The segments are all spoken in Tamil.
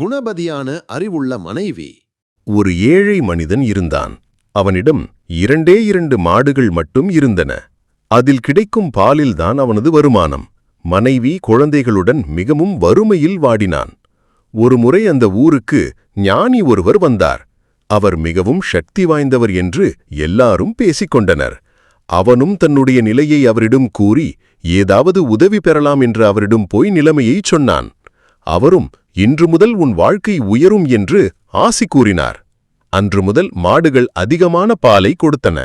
குணபதியான அறிவுள்ள மனைவி. ஒரு ஏழை மனிதன் இருந்தான். அவனிடம் இரண்டே இரண்டு மாடுகள் மட்டும் இருந்தன. அதில் கிடைக்கும் பாலில்தான் அவனது வருமானம். மனைவி குழந்தைகளுடன் மிகவும் வறுமையில் வாடினான். ஒருமுறை அந்த ஊருக்கு ஞானி ஒருவர் வந்தார். அவர் மிகவும் சக்தி வாய்ந்தவர் என்று எல்லாரும் பேசிக்கொண்டனர். அவனும் தன்னுடைய நிலையை அவரிடம் கூறி ஏதாவது உதவி பெறலாம் என்று அவரிடம் போய் நிலைமையைச் சொன்னான். அவரும் இன்று முதல் உன் வாழ்க்கை உயரும் என்று ஆசி கூறினார். அன்று முதல் மாடுகள் அதிகமான பாலை கொடுத்தன.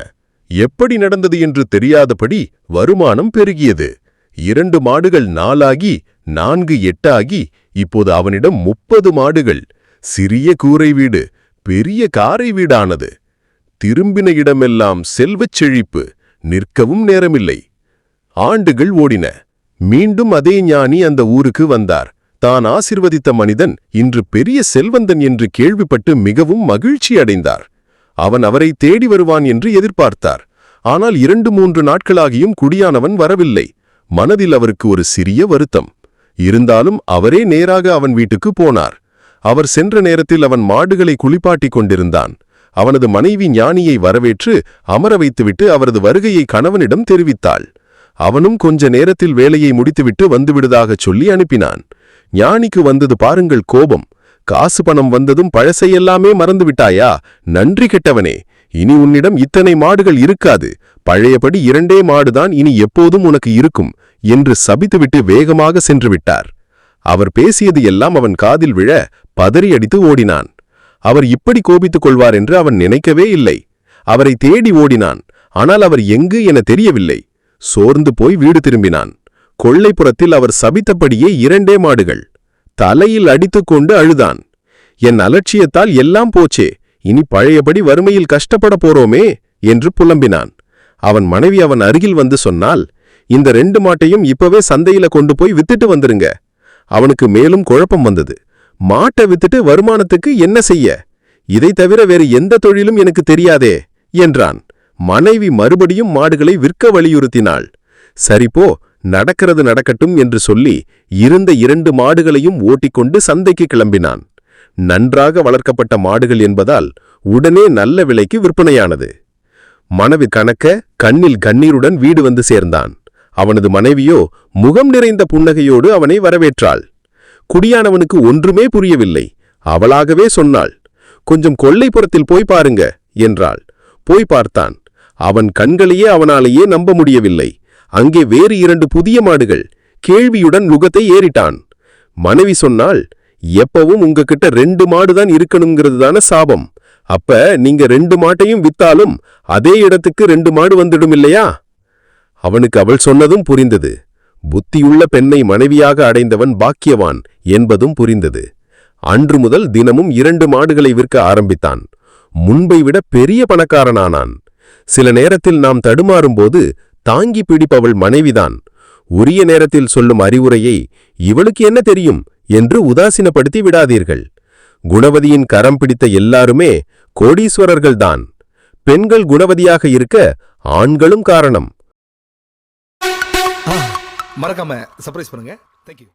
எப்படி நடந்தது என்று தெரியாதபடி வருமானம் பெருகியது. இரண்டு மாடுகள் நாலாகி நான்கு எட்டாகி இப்போது அவனிடம் முப்பது மாடுகள். சிறிய கூரை வீடு பெரிய காரை வீடானது. திரும்பின இடமெல்லாம் செல்வச் செழிப்பு நிற்கவும் நேரமில்லை. ஆண்டுகள் ஓடின. மீண்டும் அதே ஞானி அந்த ஊருக்கு வந்தார். தான் ஆசிர்வதித்த மனிதன் இன்று பெரிய செல்வந்தன் என்று கேள்விப்பட்டு மிகவும் மகிழ்ச்சி அடைந்தார். அவன் அவரை தேடி வருவான் என்று எதிர்பார்த்தார். ஆனால் இரண்டு மூன்று நாட்களாகியும் குடியானவன் வரவில்லை. மனதில் அவருக்கு ஒரு சிறிய வருத்தம். இருந்தாலும் அவரே நேராக அவன் வீட்டுக்கு போனார். அவர் சென்ற நேரத்தில் அவன் மாடுகளை குளிப்பாட்டிக் கொண்டிருந்தான். அவனது மனைவி ஞானியை வரவேற்று அமர வைத்துவிட்டு அவரது வருகையை கணவனிடம் தெரிவித்தாள். அவனும் கொஞ்ச நேரத்தில் வேலையை முடித்துவிட்டு வந்துவிடுதாகச் சொல்லி அனுப்பினான். ஞானிக்கு வந்தது பாருங்கள் கோபம். காசு பணம் வந்ததும் பழசையெல்லாமே மறந்துவிட்டாயா? நன்றி கெட்டவனே இனி உன்னிடம் இத்தனை மாடுகள் இருக்காது. பழையபடி இரண்டே மாடுதான் இனி எப்போதும் உனக்கு இருக்கும் என்று சபித்துவிட்டு வேகமாக சென்று விட்டார். அவர் பேசியது எல்லாம் அவன் காதில் விழ பதறியடித்து ஓடினான். அவர் இப்படி கோபித்துக் கொள்வார் என்று அவன் நினைக்கவே இல்லை. அவரை தேடி ஓடினான் ஆனால் அவர் எங்கு என தெரியவில்லை. சோர்ந்து போய் வீடு திரும்பினான். கொள்ளைப்புறத்தில் அவர் சபித்தபடியே இரண்டே மாடுகள். தலையில் அடித்துக்கொண்டு அழுதான். என் அலட்சியத்தால் எல்லாம் போச்சே இனி பழையபடி வறுமையில் கஷ்டப்பட போறோமே என்று புலம்பினான். அவன் மனைவி அவன் அருகில் வந்து சொன்னால் இந்த ரெண்டு மாட்டையும் இப்பவே சந்தையில கொண்டு போய் வித்துட்டு வந்துருங்க. அவனுக்கு மேலும் குழப்பம் வந்தது. மாட்டை வித்துட்டு வருமானத்துக்கு என்ன செய்ய? இதை தவிர வேறு எந்த தொழிலும் எனக்கு தெரியாதே என்றான். மனைவி மறுபடியும் மாடுகளை விற்க வலியுறுத்தினாள். சரிப்போ நடக்கிறது நடக்கட்டும் என்று சொல்லி இருந்த இரண்டு மாடுகளையும் ஓட்டிக்கொண்டு சந்தைக்கு கிளம்பினான். நன்றாக வளர்க்கப்பட்ட மாடுகள் என்பதால் உடனே நல்ல விலைக்கு விற்பனையானது. மனைவி கணக்க கண்ணில் கண்ணீருடன் வீடு வந்து சேர்ந்தான். அவனது மனைவியோ முகம் நிறைந்த புன்னகையோடு அவனை வரவேற்றாள். குடியானவனுக்கு ஒன்றுமே புரியவில்லை. அவளாகவே சொன்னாள் கொஞ்சம் கொள்ளைப்புறத்தில் போய் பாருங்க என்றாள். போய் பார்த்தான். அவன் கண்களையே அவனாலேயே நம்ப முடியவில்லை. அங்கே வேறு இரண்டு புதிய மாடுகள் கேள்வியுடன் முகத்தை ஏறிட்டான். மனைவி சொன்னால் எப்பவும் உங்ககிட்ட ரெண்டு மாடுதான் இருக்கணுங்கிறது தானே சாபம். அப்ப நீங்க ரெண்டு மாட்டையும் வித்தாலும் அதே இடத்துக்கு ரெண்டு மாடு வந்துடும் இல்லையா? அவனுக்கு அவள் சொன்னதும் புரிந்தது. புத்தியுள்ள பெண்ணை மனைவியாக அடைந்தவன் பாக்கியவான் என்பதும் புரிந்தது. அன்று முதல் தினமும் இரண்டு மாடுகளை விற்க ஆரம்பித்தான். முன்பை விட பெரிய பணக்காரனானான். சில நேரத்தில் நாம் தடுமாறும்போது தாங்கி பிடிப்பவள் மனைவிதான். உரிய நேரத்தில் சொல்லும் அறிவுரையை இவளுக்கு என்ன தெரியும் என்று உதாசீனப்படுத்தி விடாதீர்கள். குணவதியின் கரம் பிடித்த எல்லாருமே கோடீஸ்வரர்கள்தான். பெண்கள் குணவதியாக இருக்க ஆண்களும் காரணம். மறக்காம சர்ப்ரைஸ் பண்ணுங்க. தேங்க்யூ